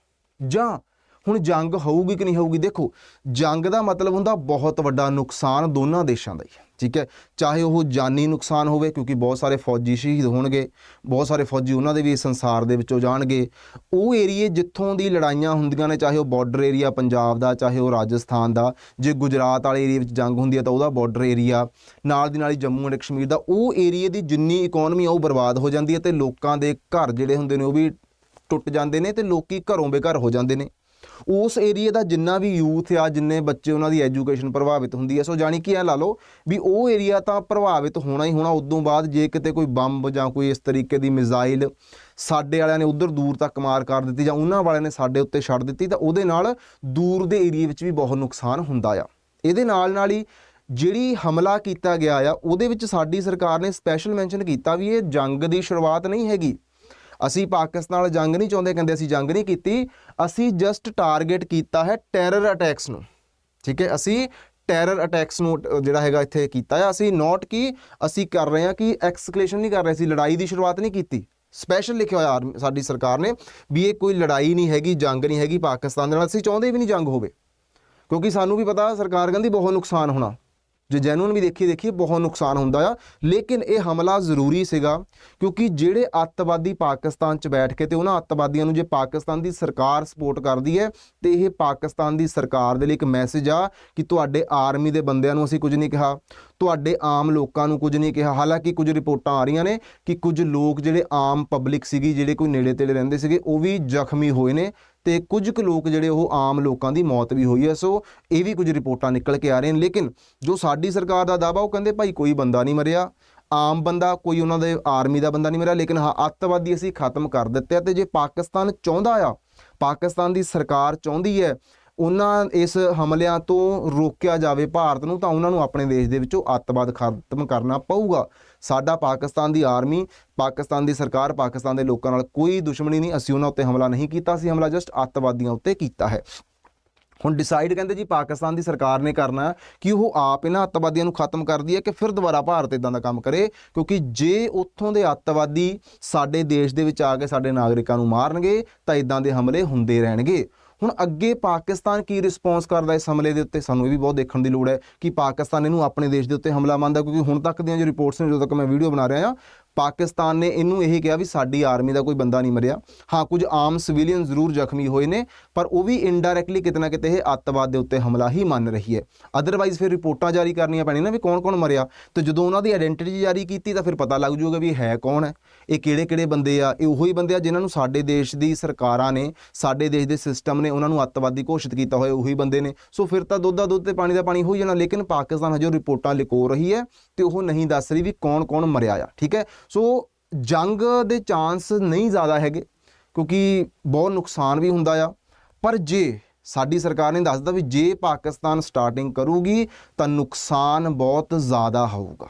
Speaker 1: ਜਾਂ ਹੁਣ ਜੰਗ ਹੋਊਗੀ ਕਿ ਨਹੀਂ ਹੋਊਗੀ, ਦੇਖੋ, ਜੰਗ ਦਾ ਮਤਲਬ ਹੁੰਦਾ ਬਹੁਤ ਵੱਡਾ ਨੁਕਸਾਨ ਦੋਨਾਂ ਦੇਸ਼ਾਂ ਦਾ ਹੀ ਠੀਕ ਹੈ? ਚਾਹੇ ਉਹ ਜਾਨੀ ਨੁਕਸਾਨ ਹੋਵੇ, ਕਿਉਂਕਿ ਬਹੁਤ ਸਾਰੇ ਫੌਜੀ ਸ਼ਹੀਦ ਹੋਣਗੇ, ਬਹੁਤ ਸਾਰੇ ਫੌਜੀ ਉਹਨਾਂ ਦੇ ਵੀ ਇਸ ਸੰਸਾਰ ਦੇ ਵਿੱਚੋਂ ਜਾਣਗੇ। ਉਹ ਏਰੀਏ ਜਿੱਥੋਂ ਦੀ ਲੜਾਈਆਂ ਹੁੰਦੀਆਂ ਨੇ, ਚਾਹੇ ਉਹ ਬਾਰਡਰ ਏਰੀਆ ਪੰਜਾਬ ਦਾ, ਚਾਹੇ ਉਹ ਰਾਜਸਥਾਨ ਦਾ, ਜੇ ਗੁਜਰਾਤ ਵਾਲੇ ਏਰੀਆ ਵਿੱਚ ਜੰਗ ਹੁੰਦੀ ਹੈ ਤਾਂ ਉਹਦਾ ਬਾਰਡਰ ਏਰੀਆ ਨਾਲ ਦੀ ਨਾਲ ਹੀ ਜੰਮੂ ਐਂਡ ਕਸ਼ਮੀਰ ਦਾ, ਉਹ ਏਰੀਏ ਦੀ ਜਿੰਨੀ ਇਕਨੋਮੀ ਆ ਉਹ ਬਰਬਾਦ ਹੋ ਜਾਂਦੀ ਹੈ ਤੇ ਲੋਕਾਂ ਦੇ ਘਰ ਜਿਹੜੇ ਹੁੰਦੇ ਨੇ ਉਹ ਵੀ ਟੁੱਟ ਜਾਂਦੇ ਨੇ ਤੇ ਲੋਕੀ ਘਰੋਂ ਬੇਘਰ ਹੋ ਜਾਂਦੇ ਨੇ। ਉਸ ਏਰੀਏ ਦਾ ਜਿੰਨਾ ਵੀ ਯੂਥ ਆ, ਜਿੰਨੇ ਬੱਚੇ ਉਹਨਾਂ ਦੀ ਐਜੂਕੇਸ਼ਨ ਪ੍ਰਭਾਵਿਤ ਹੁੰਦੀ ਹੈ ਸੋ ਜਾਣੀ ਕਿ ਇਹ ਲਾ ਲਓ ਵੀ ਉਹ ਏਰੀਆ ਤਾਂ ਪ੍ਰਭਾਵਿਤ ਹੋਣਾ ਹੀ ਹੋਣਾ, ਉਦੋਂ ਬਾਅਦ ਜੇ ਕਿਤੇ ਕੋਈ ਬੰਬ ਜਾਂ ਕੋਈ ਇਸ ਤਰੀਕੇ ਦੀ ਮਿਜ਼ਾਈਲ ਸਾਡੇ ਵਾਲਿਆਂ ਨੇ ਉਧਰ ਦੂਰ ਤੱਕ ਮਾਰ ਕਰ ਦਿੱਤੀ ਜਾਂ ਉਹਨਾਂ ਵਾਲਿਆਂ ਨੇ ਸਾਡੇ ਉੱਤੇ ਛੱਡ ਦਿੱਤੀ, ਤਾਂ ਉਹਦੇ ਨਾਲ ਦੂਰ ਦੇ ਏਰੀਏ ਵਿੱਚ ਵੀ ਬਹੁਤ ਨੁਕਸਾਨ ਹੁੰਦਾ ਆ। ਇਹਦੇ ਨਾਲ ਨਾਲ ਹੀ ਜਿਹੜੀ ਹਮਲਾ ਕੀਤਾ ਗਿਆ ਆ, ਉਹਦੇ ਵਿੱਚ ਸਾਡੀ ਸਰਕਾਰ ਨੇ ਸਪੈਸ਼ਲ ਮੈਂਸ਼ਨ ਕੀਤਾ ਵੀ ਇਹ ਜੰਗ ਦੀ ਸ਼ੁਰੂਆਤ ਨਹੀਂ ਹੈਗੀ। ਅਸੀਂ ਪਾਕਿਸਤਾਨ ਨਾਲ ਜੰਗ ਨਹੀਂ ਚਾਹੁੰਦੇ, ਕਹਿੰਦੇ ਅਸੀਂ ਜੰਗ ਨਹੀਂ ਕੀਤੀ। ਅਸੀਂ ਜਸਟ ਟਾਰਗੇਟ ਕੀਤਾ ਹੈ ਟੈਰਰ ਅਟੈਕਸ ਨੂੰ। ਠੀਕ ਹੈ, ਅਸੀਂ ਟੈਰਰ ਅਟੈਕਸ ਨੂੰ ਜਿਹੜਾ ਹੈਗਾ ਇੱਥੇ ਕੀਤਾ ਹੈ ਅਸੀਂ ਨੋਟ ਕੀ, ਅਸੀਂ ਕਰ ਰਹੇ ਹਾਂ ਕਿ ਐਕਸਕਲੇਸ਼ਨ ਨਹੀਂ ਕਰ ਰਹੇ ਸੀ ਲੜਾਈ ਦੀ ਸ਼ੁਰੂਆਤ ਨਹੀਂ ਕੀਤੀ। ਸਪੈਸ਼ਲ ਲਿਖਿਆ ਹੋਇਆ ਆਰਮੀ- ਸਾਡੀ ਸਰਕਾਰ ਨੇ ਵੀ ਇਹ ਕੋਈ ਲੜਾਈ ਨਹੀਂ ਹੈਗੀ, ਜੰਗ ਨਹੀਂ ਹੈਗੀ ਪਾਕਿਸਤਾਨ ਦੇ ਨਾਲ। ਅਸੀਂ ਚਾਹੁੰਦੇ ਵੀ ਨਹੀਂ ਜੰਗ ਹੋਵੇ। ਕਿਉਂਕਿ ਸਾਨੂੰ ਵੀ ਪਤਾ ਸਰਕਾਰ ਕਹਿੰਦੀ ਬਹੁਤ ਨੁਕਸਾਨ ਹੋਣਾ। ਜੇ ਜੈਨੂਨ ਵੀ ਦੇਖੀ ਦੇਖੀ ਬਹੁਤ ਨੁਕਸਾਨ ਹੁੰਦਾ ਆ। ਲੇਕਿਨ ਇਹ ਹਮਲਾ ਜ਼ਰੂਰੀ ਸੀਗਾ, ਕਿਉਂਕਿ ਜਿਹੜੇ ਅੱਤਵਾਦੀ ਪਾਕਿਸਤਾਨ 'ਚ ਬੈਠ ਕੇ ਤੇ ਉਹਨਾਂ ਅੱਤਵਾਦੀਆਂ ਨੂੰ ਜੇ ਪਾਕਿਸਤਾਨ ਦੀ ਸਰਕਾਰ ਸਪੋਰਟ ਕਰਦੀ ਹੈ, ਤੇ ਇਹ ਪਾਕਿਸਤਾਨ ਦੀ ਸਰਕਾਰ ਦੇ ਲਈ ਇੱਕ ਮੈਸੇਜ ਆ ਕਿ ਤੁਹਾਡੇ ਆਰਮੀ ਦੇ ਬੰਦਿਆਂ ਨੂੰ ਅਸੀਂ ਕੁਝ ਨਹੀਂ ਕਿਹਾ, ਤੁਹਾਡੇ ਆਮ ਲੋਕਾਂ ਨੂੰ ਕੁਝ ਨਹੀਂ ਕਿਹਾ। ਹਾਲਾਂਕਿ ਕੁਝ ਰਿਪੋਰਟਾਂ ਆ ਰਹੀਆਂ ਨੇ ਕਿ ਕੁਝ ਲੋਕ ਜਿਹੜੇ ਆਮ ਪਬਲਿਕ ਸੀਗੀ, ਜਿਹੜੇ ਕੋਈ ਨੇੜੇ ਤੇੜੇ ਰਹਿੰਦੇ ਸੀਗੇ, ਉਹ ਵੀ ਜ਼ਖਮੀ ਹੋਏ ਨੇ। ਤੇ ਕੁਝ ਕੁ ਲੋਕ ਜਿਹੜੇ ਉਹ ਆਮ ਲੋਕਾਂ ਦੀ ਮੌਤ ਵੀ ਹੋਈ ਹੈ, ਸੋ ਇਹ ਵੀ ਕੁਝ ਰਿਪੋਰਟਾਂ ਨਿਕਲ ਕੇ ਆ ਰਹੀਆਂ ਨੇ। ਲੇਕਿਨ ਜੋ ਸਾਡੀ ਸਰਕਾਰ ਦਾ ਦਾਅਵਾ, ਉਹ ਕਹਿੰਦੇ ਭਾਈ ਕੋਈ ਬੰਦਾ ਨਹੀਂ ਮਰਿਆ। ਆਮ ਬੰਦਾ, ਕੋਈ ਉਹਨਾਂ ਦੇ ਆਰਮੀ ਦਾ ਬੰਦਾ ਨਹੀਂ ਮਰਿਆ, ਲੇਕਿਨ ਹਾਂ, ਅੱਤਵਾਦੀ ਅਸੀਂ ਖਤਮ ਕਰ ਦਿੱਤੇ ਆ ਤੇ ਜੇ ਪਾਕਿਸਤਾਨ ਚਾਹੁੰਦਾ ਆ, ਪਾਕਿਸਤਾਨ ਦੀ ਸਰਕਾਰ ਚਾਹੁੰਦੀ ਹੈ, ਉਹਨਾਂ ਇਸ ਹਮਲਿਆਂ ਤੋਂ ਰੋਕਿਆ ਜਾਵੇ ਭਾਰਤ ਨੂੰ, ਤਾਂ ਉਹਨਾਂ ਨੂੰ ਆਪਣੇ ਦੇਸ਼ ਦੇ ਵਿੱਚੋਂ ਅੱਤਵਾਦ ਖਤਮ ਕਰਨਾ ਪਊਗਾ। ਸਾਡਾ ਪਾਕਿਸਤਾਨ ਦੀ ਆਰਮੀ, ਪਾਕਿਸਤਾਨ ਦੀ ਸਰਕਾਰ, ਪਾਕਿਸਤਾਨ ਦੇ ਲੋਕਾਂ ਨਾਲ ਕੋਈ ਦੁਸ਼ਮਣੀ ਨਹੀਂ। ਅਸੀਂ ਉਹਨਾਂ ਉੱਤੇ ਹਮਲਾ ਨਹੀਂ ਕੀਤਾ ਸੀ ਹਮਲਾ ਜਸਟ ਅੱਤਵਾਦੀਆਂ ਉੱਤੇ ਕੀਤਾ ਹੈ। ਹੁਣ ਡਿਸਾਈਡ ਕਹਿੰਦੇ ਜੀ, ਪਾਕਿਸਤਾਨ ਦੀ ਸਰਕਾਰ ਨੇ ਕਰਨਾ ਕਿ ਉਹ ਆਪ ਇਹਨਾਂ ਅੱਤਵਾਦੀਆਂ ਨੂੰ ਖਤਮ ਕਰਦੀ ਹੈ ਕਿ ਫਿਰ ਦੁਬਾਰਾ ਭਾਰਤ ਇਦਾਂ ਦਾ ਕੰਮ ਕਰੇ, ਕਿਉਂਕਿ ਜੇ ਉੱਥੋਂ ਦੇ ਅੱਤਵਾਦੀ ਸਾਡੇ ਦੇਸ਼ ਦੇ ਵਿੱਚ ਆ ਕੇ ਸਾਡੇ ਨਾਗਰਿਕਾਂ ਨੂੰ ਮਾਰਨਗੇ, ਤਾਂ ਇਦਾਂ ਦੇ ਹਮਲੇ ਹੁੰਦੇ ਰਹਿਣਗੇ। ਹੁਣ ਅੱਗੇ ਪਾਕਿਸਤਾਨ ਕੀ ਰਿਸਪੌਂਸ ਕਰਦਾ ਇਸ ਹਮਲੇ ਦੇ ਉੱਤੇ? ਸਾਨੂੰ ਇਹ ਵੀ ਬਹੁਤ ਦੇਖਣ ਦੀ ਲੋੜ ਹੈ ਕਿ ਪਾਕਿਸਤਾਨ ਇਹਨੂੰ ਆਪਣੇ ਦੇਸ਼ ਦੇ ਉੱਤੇ ਹਮਲਾ ਮੰਨਦਾ ਕਿਉਂਕਿ ਹੁਣ ਤੱਕ ਦੀਆਂ ਜੋ ਰਿਪੋਰਟਸ ਨੇ, ਜਦੋਂ ਤੱਕ ਮੈਂ ਵੀਡੀਓ ਬਣਾ ਰਿਹਾ ਹਾਂ ਪਾਕਿਸਤਾਨ ਨੇ ਇਹਨੂੰ ਇਹ ਕਿਹਾ ਵੀ ਸਾਡੀ ਆਰਮੀ ਦਾ ਕੋਈ ਬੰਦਾ ਨਹੀਂ ਮਰਿਆ। ਹਾਂ, ਕੁਝ ਆਮ ਸਿਵਿਲੀਅਨ ਜ਼ਰੂਰ ਜ਼ਖਮੀ ਹੋਏ ਨੇ, ਪਰ ਉਹ ਵੀ ਇਨਡਾਇਰੈਕਟਲੀ ਕਿਤੇ ਨਾ ਕਿਤੇ ਇਹ ਅੱਤਵਾਦ ਦੇ ਉੱਤੇ ਹਮਲਾ ਹੀ ਮੰਨ ਰਹੀ ਹੈ। ਅਦਰਵਾਈਜ਼ ਫਿਰ ਰਿਪੋਰਟਾਂ ਜਾਰੀ ਕਰਨੀਆਂ ਪੈਣੀਆਂ ਨਾ ਵੀ ਕੌਣ-ਕੌਣ ਮਰਿਆ। ਤੇ ਜਦੋਂ ਉਹਨਾਂ ਦੀ ਆਇਡੈਂਟੀਟੀ ਜਾਰੀ ਕੀਤੀ ਤਾਂ ਫਿਰ ਪਤਾ ਲੱਗ ਜਾਊਗਾ ਵੀ ਹੈ ਕੌਣ ਹੈ। ਇਹ ਕਿਹੜੇ-ਕਿਹੜੇ ਬੰਦੇ ਆ? ਇਹ ਉਹੀ ਬੰਦੇ ਆ ਜਿਨ੍ਹਾਂ ਨੂੰ ਸਾਡੇ ਦੇਸ਼ ਦੀ ਸਰਕਾਰਾਂ ਨੇ, ਸਾਡੇ ਦੇਸ਼ ਦੇ ਸਿਸਟਮ ਨੇ ਉਹਨਾਂ ਨੂੰ ਅੱਤਵਾਦੀ ਘੋਸ਼ਿਤ ਕੀਤਾ ਹੋਇਆ, ਉਹੀ ਬੰਦੇ ਨੇ। ਸੋ ਫਿਰ ਤਾਂ ਦੁੱਧ ਦਾ ਦੁੱਧ ਤੇ ਪਾਣੀ ਦਾ ਪਾਣੀ ਹੋ ਜਾਣਾ, ਲੇਕਿਨ ਪਾਕਿਸਤਾਨ ਹਜੇ ਉਹ ਰਿਪੋਰਟਾਂ ਲਿਖੋ ਰਹੀ ਹੈ ਤੇ ਉਹ ਨਹੀਂ ਦੱਸ ਰਹੀ ਵੀ ਕੌਣ-ਕੌਣ ਮਰਿਆ ਆ, ਠੀਕ ਹੈ? ਸੋ ਜੰਗ ਦੇ ਚਾਂਸ ਨਹੀਂ ਜ਼ਿਆਦਾ ਹੈਗੇ, ਕਿਉਂਕਿ ਬਹੁਤ ਨੁਕਸਾਨ ਵੀ ਹੁੰਦਾ ਆ। ਪਰ ਜੇ ਸਾਡੀ ਸਰਕਾਰ ਨੇ ਦੱਸਦਾ ਵੀ ਜੇ ਪਾਕਿਸਤਾਨ ਸਟਾਰਟਿੰਗ ਕਰੂਗੀ, ਤਾਂ ਨੁਕਸਾਨ ਬਹੁਤ ਜ਼ਿਆਦਾ ਹੋਊਗਾ।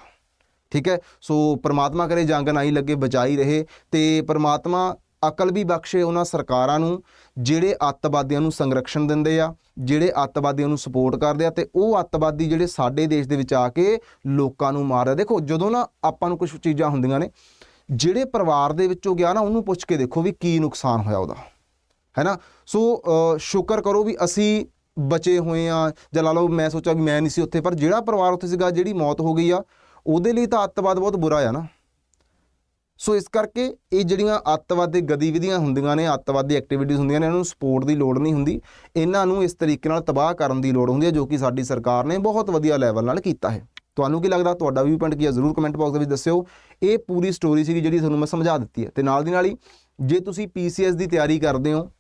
Speaker 1: ਠੀਕ ਹੈ, ਸੋ ਪ੍ਰਮਾਤਮਾ ਕਰੇ ਜੰਗ ਨਾ ਹੀ ਲੱਗੇ, ਬਚਾਈ ਰਹੇ ਤੇ ਪ੍ਰਮਾਤਮਾ ਅਕਲ ਵੀ ਬਖਸ਼ੇ ਉਹਨਾਂ ਸਰਕਾਰਾਂ ਨੂੰ, ਜਿਹੜੇ ਅੱਤਵਾਦੀਆਂ ਨੂੰ ਸੰਰਕਸ਼ਣ ਦਿੰਦੇ ਆ, ਜਿਹੜੇ ਅੱਤਵਾਦੀਆਂ ਨੂੰ ਸਪੋਰਟ ਕਰਦੇ ਆ ਤੇ ਉਹ ਅੱਤਵਾਦੀ ਜਿਹੜੇ ਸਾਡੇ ਦੇਸ਼ ਦੇ ਵਿੱਚ ਆ ਕੇ ਲੋਕਾਂ ਨੂੰ ਮਾਰਦੇ ਦੇਖੋ, ਜਦੋਂ ਨਾ ਆਪਾਂ ਨੂੰ ਕੁਝ ਚੀਜ਼ਾਂ ਹੁੰਦੀਆਂ ਨੇ, ਜਿਹੜੇ ਪਰਿਵਾਰ ਦੇ ਵਿੱਚੋਂ ਗਿਆ ਨਾ, ਉਹਨੂੰ ਪੁੱਛ ਕੇ ਦੇਖੋ ਵੀ ਕੀ ਨੁਕਸਾਨ ਹੋਇਆ ਉਹਦਾ। ਹੈ ਨਾ? ਸੋ ਸ਼ੁਕਰ ਕਰੋ ਵੀ ਅਸੀਂ ਬਚੇ ਹੋਏ ਆ, ਜਾਂ ਲਾ ਲਓ ਮੈਂ ਸੋਚਿਆ ਵੀ ਮੈਂ ਨਹੀਂ ਸੀ ਉੱਥੇ, ਪਰ ਜਿਹੜਾ ਪਰਿਵਾਰ ਉੱਥੇ ਸੀਗਾ, ਜਿਹੜੀ ਮੌਤ ਹੋ ਗਈ ਆ, ਉਹਦੇ ਲਈ ਤਾਂ ਅੱਤਵਾਦ ਬਹੁਤ ਬੁਰਾ ਆ ਨਾ। ਸੋ ਇਸ ਕਰਕੇ ਇਹ ਜਿਹੜੀਆਂ ਅੱਤਵਾਦੀ ਗਤੀਵਿਧੀਆਂ ਹੁੰਦੀਆਂ ਨੇ, ਅੱਤਵਾਦੀ ਐਕਟੀਵਿਟੀਜ਼ ਹੁੰਦੀਆਂ ਨੇ, ਇਹਨਾਂ ਨੂੰ ਸਪੋਰਟ ਦੀ ਲੋੜ ਨਹੀਂ ਹੁੰਦੀ। ਇਹਨਾਂ ਨੂੰ ਇਸ ਤਰੀਕੇ ਨਾਲ ਤਬਾਹ ਕਰਨ ਦੀ ਲੋੜ ਹੁੰਦੀ ਹੈ, ਜੋ ਕਿ ਸਾਡੀ ਸਰਕਾਰ ਨੇ ਬਹੁਤ ਵਧੀਆ ਲੈਵਲ ਨਾਲ ਕੀਤਾ ਹੈ। ਤੁਹਾਨੂੰ ਕੀ ਲੱਗਦਾ? ਤੁਹਾਡਾ ਵੀ ਪੁਆਇੰਟ ਕੀ ਹੈ? ਜ਼ਰੂਰ ਕਮੈਂਟ ਬਾਕਸ ਦੇ ਵਿੱਚ ਦੱਸਿਓ। ਇਹ ਪੂਰੀ ਸਟੋਰੀ ਸੀਗੀ ਜਿਹੜੀ ਤੁਹਾਨੂੰ ਮੈਂ ਸਮਝਾ ਦਿੱਤੀ ਹੈ। ਤੇ ਨਾਲ ਦੀ ਨਾਲ ਹੀ, ਜੇ ਤੁਸੀਂ ਪੀਸੀਐਸ ਦੀ ਤਿਆਰੀ ਕਰਦੇ ਹੋ,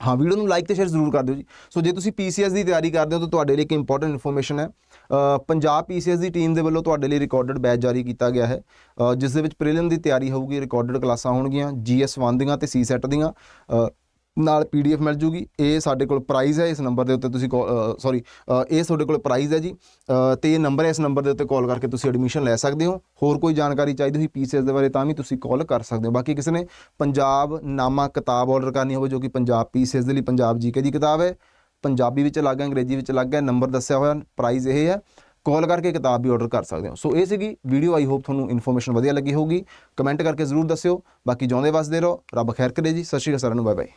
Speaker 1: ਹਾਂ ਵੀਡੀਓ ਨੂੰ ਲਾਈਕ ਤੇ ਸ਼ੇਅਰ ਜ਼ਰੂਰ ਕਰ ਦਿਓ ਜੀ। ਸੋ ਜੇ ਤੁਸੀਂ ਪੀਸੀਐਸ ਦੀ ਤਿਆਰੀ ਕਰਦੇ ਹੋ, ਤਾਂ ਤੁਹਾਡੇ ਲਈ ਇੱਕ ਇੰਪੋਰਟੈਂਟ ਇਨਫੋਰਮੇਸ਼ਨ ਹੈ। ਪੰਜਾਬ ਪੀਸੀਐਸ ਦੀ ਟੀਮ ਦੇ ਵੱਲੋਂ ਤੁਹਾਡੇ ਲਈ ਰਿਕਾਰਡਡ ਬੈਚ ਜਾਰੀ ਕੀਤਾ ਗਿਆ ਹੈ। ਜਿਸ ਦੇ ਵਿੱਚ ਪ੍ਰੀਲਿਮ ਦੀ ਤਿਆਰੀ ਹੋਊਗੀ ਰਿਕਾਰਡਡ ਕਲਾਸਾਂ ਹੋਣਗੀਆਂ ਜੀਐਸ 1 ਦੀਆਂ ਤੇ ਸੀ ਸੈਟ ਦੀਆਂ। ਅ, ਨਾਲ ਪੀਡੀਐਫ ਮਿਲ ਜੂਗੀ। ਇਹ ਸਾਡੇ ਕੋਲ ਪ੍ਰਾਈਜ਼ ਹੈ ਇਸ ਨੰਬਰ ਦੇ ਉੱਤੇ ਤੁਸੀਂ ਸੌਰੀ ਇਹ ਤੁਹਾਡੇ ਕੋਲ ਪ੍ਰਾਈਜ਼ ਹੈ ਜੀ। ਅ, ਤੇ ਇਹ ਨੰਬਰ ਹੈ ਇਸ ਨੰਬਰ ਦੇ ਉੱਤੇ ਕਾਲ ਕਰਕੇ ਤੁਸੀਂ ਐਡਮਿਸ਼ਨ ਲੈ ਸਕਦੇ ਹੋ। ਹੋਰ ਕੋਈ ਜਾਣਕਾਰੀ ਚਾਹੀਦੀ ਹੋਈ ਪੀਸੀਐਸ ਦੇ ਬਾਰੇ ਤਾਂ ਵੀ ਤੁਸੀਂ ਕਾਲ ਕਰ ਸਕਦੇ ਹੋ। ਬਾਕੀ ਕਿਸੇ ਨੇ ਪੰਜਾਬ ਨਾਮਾ ਕਿਤਾਬ ਆਰਡਰ ਕਰਨੀ ਹੋਵੇ ਜੋ ਕਿ ਪੰਜਾਬ ਪੀਸੀਐਸ ਦੇ ਲਈ ਪੰਜਾਬ ਜੀਕੇ ਦੀ ਕਿਤਾਬ ਹੈ। ਪੰਜਾਬੀ ਵਿੱਚ ਅਲੱਗ ਹੈ, ਅੰਗਰੇਜ਼ੀ ਵਿੱਚ ਅਲੱਗ ਹੈ, ਨੰਬਰ ਦੱਸਿਆ ਹੋਇਆ ਪ੍ਰਾਈਜ਼ ਇਹ ਹੈ। ਕਾਲ ਕਰਕੇ ਕਿਤਾਬ ਵੀ ਆਰਡਰ ਕਰ ਸਕਦੇ ਹੋ। ਸੋ ਇਹ ਸੀਗੀ ਵੀਡੀਓ ਆਈ ਹੋਪ ਤੁਹਾਨੂੰ ਇਨਫੋਰਮੇਸ਼ਨ ਵਧੀਆ ਲੱਗੀ ਹੋਊਗੀ। ਕਮੈਂਟ ਕਰਕੇ ਜ਼ਰੂਰ ਦੱਸਿਓ। ਬਾਕੀ ਜਿਉਂਦੇ ਵਸਦੇ ਰਹੋ। ਰੱਬ ਖੈਰ ਕਰੇ ਜੀ। ਸਤਿ ਸ਼੍ਰੀ ਅਕਾਲ, ਸਾਰਿਆਂ ਨੂੰ ਬਾਏ ਬਾਏ